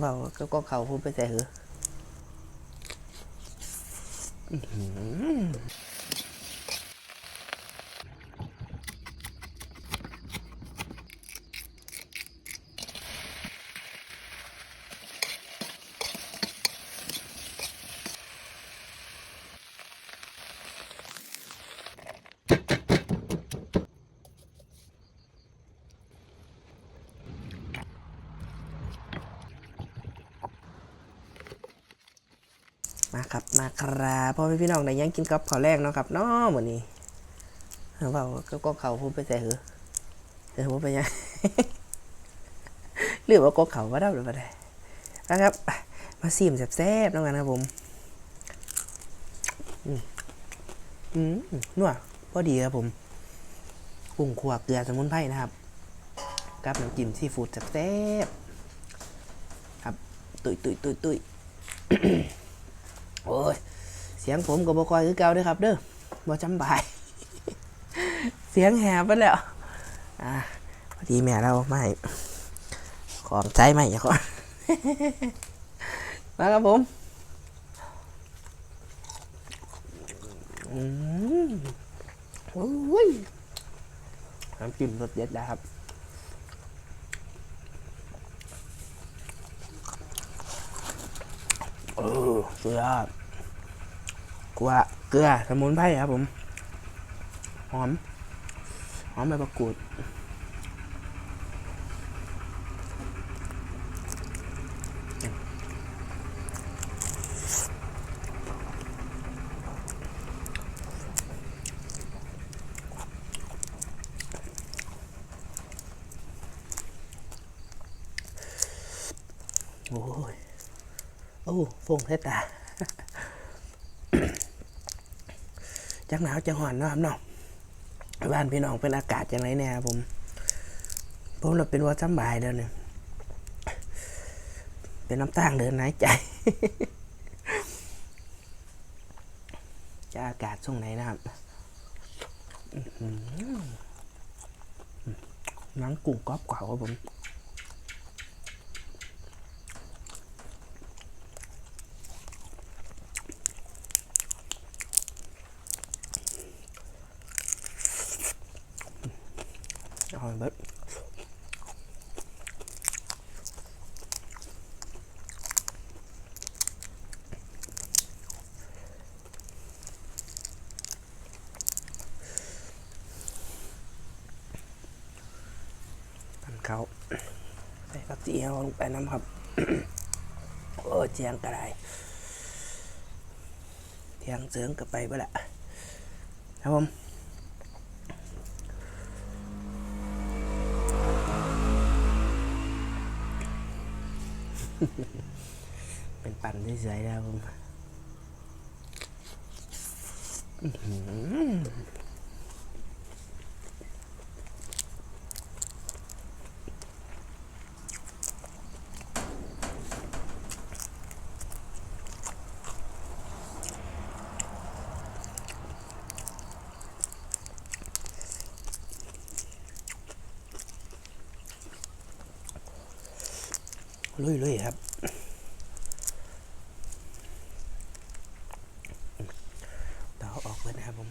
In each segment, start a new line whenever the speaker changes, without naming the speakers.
เปล่าก็ก็เขาพูดไปใส่เหรอ มาครับมาครับพ่อแม่พี่น้องได้ยังกินกับข้าวแรกเนาะครับเนาะวันนี้เปล่าก็ก็เขาพูดไปใส่เหอะเออพูดไปยังหรือว่าก็เขาว่าได้หรือเปล่าได้นะครับ มาซีมแซ่บๆน้องกันนะครับผมอืมอืมนัวพอดีครับผมกุ้งขัวเกลือสมุนไพรนะครับกับน้ำจิ้มซีฟู้ดแซ่บๆครับ ตุยตุยตุยตุย โอ้ยเสียงผมกับบคอยคือเก่าด้อครับ เด้อบ่จำบาย เสียงแหบไปแล้ว อ่าพอดีแม่เราไม่ของใจไม่อย่าก่อนมาครับผมอืมโอ้ยน้ำจิ้มรสเด็ดแล้วครับ ออสุดยอดกว่าเกลือสมุนไพรครับผมหอมหอมใบมะกรูดโอ้ย โอ้ฟงใส่ตาจักหนาวจังหอนนะครับเนาะบ้านพี่น้องเป็นอากาศจังไรเนี่ยครับผม ผมเราเป็นว่าสำบายเด้อเนี่ยเป็นน้ำตาลเดินหายใจ จะอากาศช่วงไหนนะครับหนังกุ้งกรอบกว่าครับผม Rồi bớt Ăn khẩu Đây bác sĩ heo lúc năm hộp Ôi chén cả đây Chén sướng cả bay bớt ạ Thấy không? เป็นปั่นเฉยๆแล้วผม ลุยลุยๆครับต่อออกเลยนะครับผม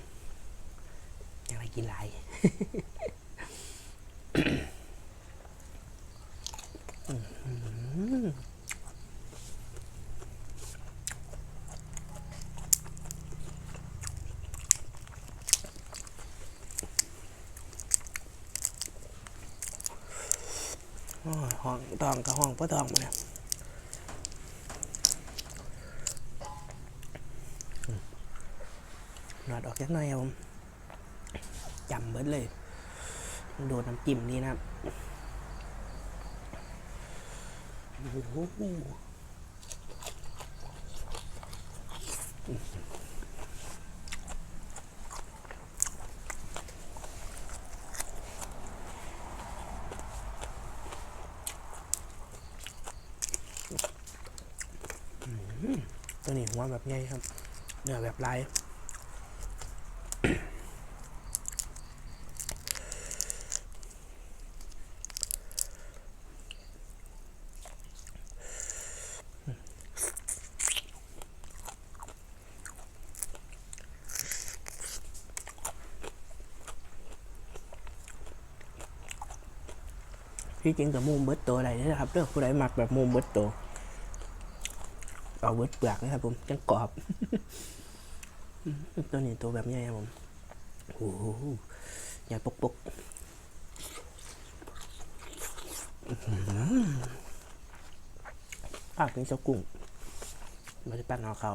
ยังไปกินหลาย อื้อหือโอ้ย ห้องตองกับห้องพ่อตองมาเนี่ยหนอดออกจักหน่อยครับผมจำเบิดเลยโดนน้ำจิ้มนี่นะครับโอ้โห หัวแบบไงครับเนื้อแบบลายที่จริงกับมูมเบิดตัวอะไรนี่นะครับเรื่องผู้ใดมักแบบมูมเบิดตัว เอาเวิร์ดเปลือกนะครับผมจังกรอบตัวนี้ตัวแบบใหญ่ครับผมโอ้โหใหญ่ปกปกปากเป็นเจ้ากุ้งไมันจะปั้นเอาเขา